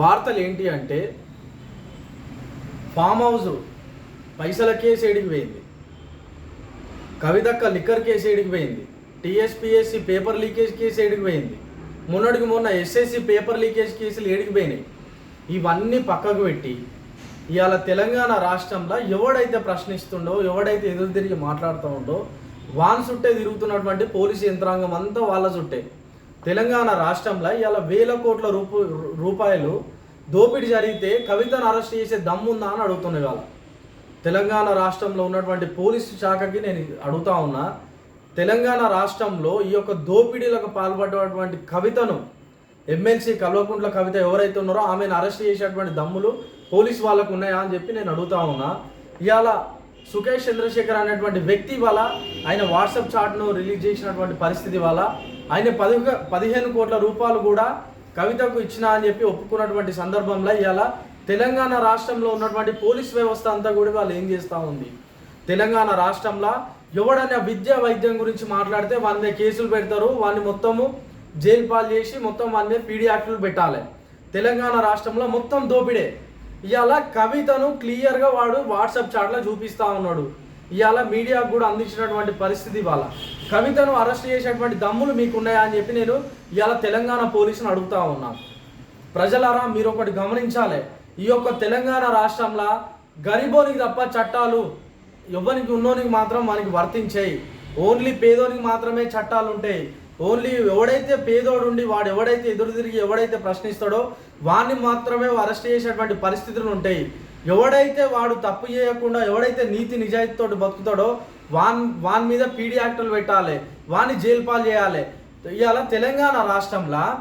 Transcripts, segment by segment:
వార్తలు ఏంటి అంటే ఫామ్ హౌస్ పైసల కేసు ఏడికి పోయింది. కవితక్క లిక్కర్ కేసు ఏడికి పోయింది. టీఎస్పీఎస్సి పేపర్ లీకేజ్ కేసు ఏడికి పోయింది. మొన్నటికి మొన్న ఎస్ఎస్సి పేపర్ లీకేజ్ కేసులు ఏడికి పోయినాయి. ఇవన్నీ పక్కకు పెట్టి ఇవాళ తెలంగాణ రాష్ట్రంలో ఎవడైతే ప్రశ్నిస్తుండో ఎవడైతే ఎదురు తిరిగి మాట్లాడుతూ ఉండో వాన్ చుట్టే తిరుగుతున్నటువంటి పోలీసు యంత్రాంగం అంతా వాళ్ళ చుట్టే తెలంగాణ రాష్ట్రంలో ఇవాళ వేల కోట్ల రూపు రూపాయలు దోపిడీ జరిగితే కవితను అరెస్ట్ చేసే దమ్ముందా అని అడుగుతున్న వాళ్ళ తెలంగాణ రాష్ట్రంలో ఉన్నటువంటి పోలీసు శాఖకి నేను అడుగుతా ఉన్నా తెలంగాణ రాష్ట్రంలో ఈ యొక్క దోపిడీలకు పాల్పడ్డటువంటి కవితను ఎమ్మెల్సీ కల్వకుంట్ల కవిత ఎవరైతే ఉన్నారో ఆమెను అరెస్ట్ చేసేటువంటి దమ్ములు పోలీస్ వాళ్ళకు ఉన్నాయా అని చెప్పి నేను అడుగుతా ఉన్నా. ఇవాళ సుఖేష్ చంద్రశేఖర్ అనేటువంటి వ్యక్తి వల్ల ఆయన వాట్సాప్ చాట్ను రిలీజ్ చేసినటువంటి పరిస్థితి వల్ల ఆయన పది పదిహేను కోట్ల రూపాయలు కూడా కవితకు ఇచ్చిన అని చెప్పి ఒప్పుకున్నటువంటి సందర్భంలో ఇవాళ తెలంగాణ రాష్ట్రంలో ఉన్నటువంటి పోలీస్ వ్యవస్థ అంతా కూడా వాళ్ళు ఏం చేస్తూ ఉంది? తెలంగాణ రాష్ట్రంలో ఎవడైనా విద్య వైద్యం గురించి మాట్లాడితే వాళ్ళ మీద కేసులు పెడతారు వాళ్ళని మొత్తము జైలు పాలు చేసి మొత్తం వాళ్ళ మీద పీడీ యాక్టులు పెట్టాలి. తెలంగాణ రాష్ట్రంలో మొత్తం దోపిడే. ఇవాళ కవితను క్లియర్గా వాడు వాట్సాప్ చాట్లో చూపిస్తూ ఉన్నాడు. ఇవాళ మీడియాకు కూడా అందించినటువంటి పరిస్థితి వాళ్ళ కవితను అరెస్ట్ చేసేటువంటి దమ్ములు మీకున్నాయా అని చెప్పి నేను ఇవాళ తెలంగాణ పోలీసును అడుగుతా ఉన్నాను ప్రజలారా మీరు ఒకటి గమనించాలి. ఈ యొక్క తెలంగాణ రాష్ట్రంలో గరిబోనికి తప్ప చట్టాలు ఎవరికి ఉన్నోనికి మాత్రం మనకి వర్తించాయి. ఓన్లీ పేదోనికి మాత్రమే చట్టాలు ఉంటాయి ఓన్లీ ఎవడైతే పేదోడు ఉండి వాడు ఎవడైతే ఎదురు తిరిగి ఎవడైతే ప్రశ్నిస్తాడో వాడిని మాత్రమే అరెస్ట్ చేసేటువంటి పరిస్థితులు ఉంటాయి ఎవడైతే వాడు తప్పు చేయకుండా ఎవడైతే నీతి నిజాయితీతో బతుకుతాడో వాన్ వాని మీద పీడీ యాక్టులు పెట్టాలి వాని జైలు పాలు చేయాలి. ఇవాళ తెలంగాణ రాష్ట్రంలో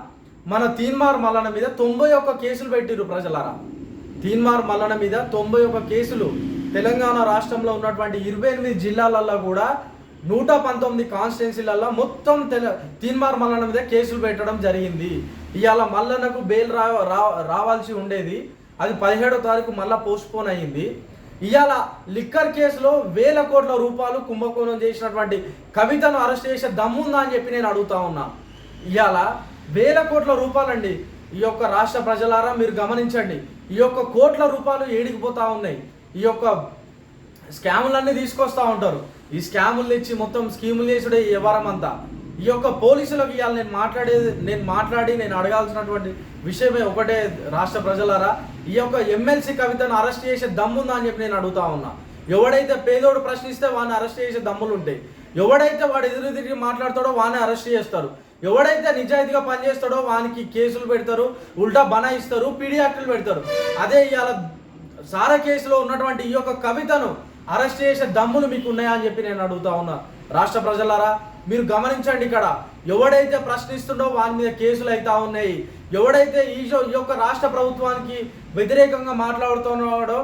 మన తీన్మార్ మల్లన మీద తొంభై ఒక్క కేసులు పెట్టిరు ప్రజలారా. తీన్మార్ మల్లన మీద తొంభై ఒక్క కేసులు. తెలంగాణ రాష్ట్రంలో ఉన్నటువంటి ఇరవై ఎనిమిది జిల్లాలలో కూడా నూట పంతొమ్మిది కాన్స్టిట్యున్సీలలో మొత్తం తెల తీన్మార్ మల్లన మీద కేసులు పెట్టడం జరిగింది. ఇవాళ మల్లన్నకు బెయిల్ రా రా- రావాల్సి ఉండేది. అది పదిహేడో తారీఖు మళ్ళీ పోస్ట్పోన్ అయ్యింది. ఇవాళ లిక్కర్ కేసులో వేల కోట్ల రూపాయలు కుంభకోణం చేసినటువంటి కవితను అరెస్ట్ చేసే దమ్ముందా అని చెప్పి నేను అడుగుతా ఉన్నా. ఇవాళ వేల కోట్ల రూపాయలండి. ఈ యొక్క రాష్ట్ర ప్రజలారా మీరు గమనించండి. ఈ యొక్క కోట్ల రూపాయలు ఏడికిపోతూ ఉన్నాయి. ఈ యొక్క స్కాములన్నీ తీసుకొస్తా ఉంటారు. ఈ స్కాములు ఇచ్చి మొత్తం స్కీములు చేసుడే ఈ వ్యవహారం అంతా. ఈ యొక్క పోలీసులకు ఇవాళ నేను మాట్లాడేది నేను మాట్లాడి నేను అడగాల్సినటువంటి విషయమే ఒకటే రాష్ట్ర ప్రజలారా. ఈ యొక్క ఎమ్మెల్సీ కవితను అరెస్ట్ చేసే దమ్ముందా అని చెప్పి నేను అడుగుతా ఉన్నా. ఎవడైతే పేదోడు ప్రశ్నిస్తే వాడిని అరెస్ట్ చేసే దమ్ములు ఉంటాయి. ఎవడైతే వాడు ఎదురు తిరిగి మాట్లాడతాడో వాడిని అరెస్ట్ చేస్తారు. ఎవడైతే నిజాయితీగా పనిచేస్తాడో వానికి కేసులు పెడతారు ఉల్టా బనాయిస్తారు పీడీ యాక్టులు పెడతారు. అదే ఇవాళ సారా కేసులో ఉన్నటువంటి ఈ యొక్క కవితను అరెస్ట్ చేసే దమ్ములు మీకు ఉన్నాయా అని చెప్పి నేను అడుగుతా ఉన్నా. రాష్ట్ర ప్రజలారా మీరు గమనించండి ఇక్కడ ఎవడైతే ప్రశ్నిస్తుండో వాని మీద కేసులు అవుతా ఉన్నాయి ఎవడైతే ఈ ఈ యొక్క రాష్ట్ర ప్రభుత్వానికి వ్యతిరేకంగా మాట్లాడుతున్నాడో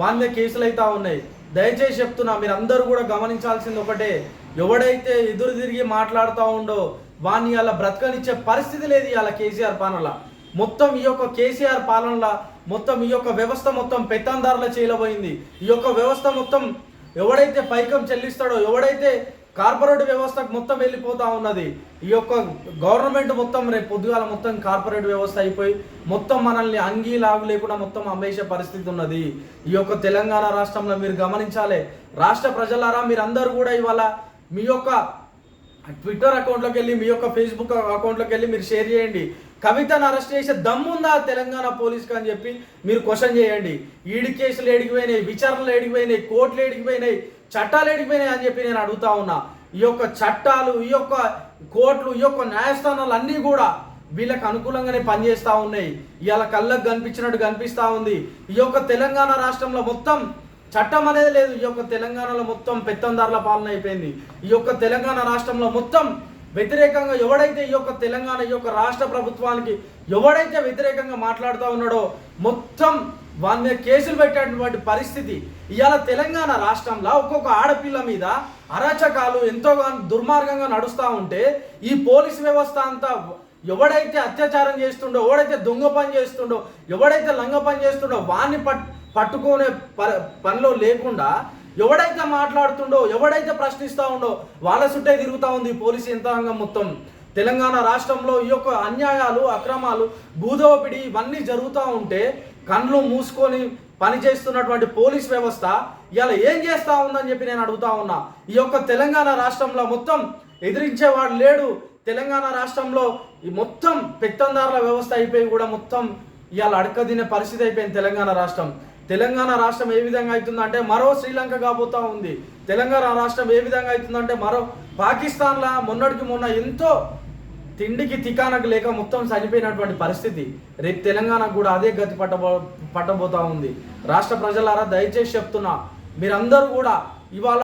వాని మీద కేసులు అవుతా ఉన్నాయి. దయచేసి చెప్తున్నా మీరు అందరూ కూడా గమనించాల్సింది ఒకటే ఎవడైతే ఎదురు తిరిగి మాట్లాడుతూ ఉండో వాన్ని అలా బ్రతకనిచ్చే పరిస్థితి లేదు ఇలా కేసీఆర్ పాలనల. మొత్తం ఈ యొక్క కేసీఆర్ పాలనల మొత్తం ఈ యొక్క వ్యవస్థ మొత్తం పెత్తందారుల చేయలబోయింది ఈ యొక్క వ్యవస్థ మొత్తం ఎవడైతే పైకం చెల్లిస్తాడో ఎవడైతే కార్పొరేట్ వ్యవస్థకు మొత్తం వెళ్ళిపోతూ ఉన్నది. ఈ యొక్క గవర్నమెంట్ మొత్తం రేపు పొద్దుగాల మొత్తం కార్పొరేట్ వ్యవస్థ అయిపోయి మొత్తం మనల్ని అంగీ లాగు లేకుండా మొత్తం అమ్మేసే పరిస్థితి ఉన్నది. ఈ యొక్క తెలంగాణ రాష్ట్రంలో మీరు గమనించాలి. రాష్ట్ర ప్రజలారా మీరందరూ కూడా ఇవాళ మీ యొక్క ట్విట్టర్ అకౌంట్లోకి వెళ్ళి మీ యొక్క ఫేస్బుక్ అకౌంట్లోకి వెళ్ళి మీరు షేర్ చేయండి. కవితను అరెస్ట్ చేసే దమ్ముందా తెలంగాణ పోలీస్కి అని చెప్పి మీరు క్వశ్చన్ చేయండి. ఈడి కేసులు ఎడిగిపోయినాయి విచారణలు ఎడిగిపోయినాయి కోర్టులు ఎడిగిపోయినాయి చట్టాలు ఎడిపోయినాయి అని చెప్పి నేను అడుగుతా ఉన్నా. ఈ యొక్క చట్టాలు ఈ యొక్క కోర్టులు ఈ యొక్క న్యాయస్థానాలు అన్నీ కూడా వీళ్ళకి అనుకూలంగానే పనిచేస్తూ ఉన్నాయి. ఇవాళ కళ్ళకు కనిపించినట్టు కనిపిస్తూ ఉంది. ఈ యొక్క తెలంగాణ రాష్ట్రంలో మొత్తం చట్టం అనేది లేదు. ఈ యొక్క తెలంగాణలో మొత్తం పెత్తందారుల పాలన అయిపోయింది. ఈ యొక్క తెలంగాణ రాష్ట్రంలో మొత్తం వ్యతిరేకంగా ఎవడైతే ఈ యొక్క తెలంగాణ ఈ యొక్క రాష్ట్ర ప్రభుత్వానికి ఎవడైతే వ్యతిరేకంగా మాట్లాడుతూ ఉన్నాడో మొత్తం వాళ్ళ మీద కేసులు పెట్టేటువంటి పరిస్థితి. ఇవాళ తెలంగాణ రాష్ట్రంలో ఒక్కొక్క ఆడపిల్ల మీద అరాచకాలు ఎంతో దుర్మార్గంగా నడుస్తూ ఉంటే ఈ పోలీస్ వ్యవస్థ అంతా ఎవడైతే అత్యాచారం చేస్తుండో ఎవడైతే దొంగ పని చేస్తుండో ఎవడైతే లంగ పని చేస్తుండో వాన్ని పట్ పట్టుకునే ప- పనిలో లేకుండా ఎవడైతే మాట్లాడుతుండో ఎవడైతే ప్రశ్నిస్తూ ఉండో వాళ్ళ చుట్టే తిరుగుతూ ఉంది పోలీసు యంత్రాంగం మొత్తం. తెలంగాణ రాష్ట్రంలో ఈ యొక్క అన్యాయాలు అక్రమాలు భూదోపిడి ఇవన్నీ జరుగుతూ ఉంటే కళ్ళు మూసుకొని పనిచేస్తున్నటువంటి పోలీస్ వ్యవస్థ ఇవాళ ఏం చేస్తా ఉందని చెప్పి నేను అడుగుతా ఉన్నా. ఈ యొక్క తెలంగాణ రాష్ట్రంలో మొత్తం ఎదిరించేవాడు లేడు. తెలంగాణ రాష్ట్రంలో ఈ మొత్తం పెత్తందారుల వ్యవస్థ అయిపోయి కూడా మొత్తం ఇవాళ అడకదినే పరిస్థితి అయిపోయింది తెలంగాణ రాష్ట్రం. తెలంగాణ రాష్ట్రం ఏ విధంగా అవుతుందంటే మరో శ్రీలంక కాబోతా ఉంది. తెలంగాణ రాష్ట్రం ఏ విధంగా అవుతుందంటే మరో పాకిస్తాన్లా మొన్నటికి మొన్న ఎంతో తిండికి తికానకు లేక మొత్తం చనిపోయినటువంటి పరిస్థితి రేపు తెలంగాణకు కూడా అదే గతి పట్టబో పట్టబోతా ఉంది. రాష్ట్ర ప్రజలారా దయచేసి చెప్తున్నా మీరందరూ కూడా ఇవాళ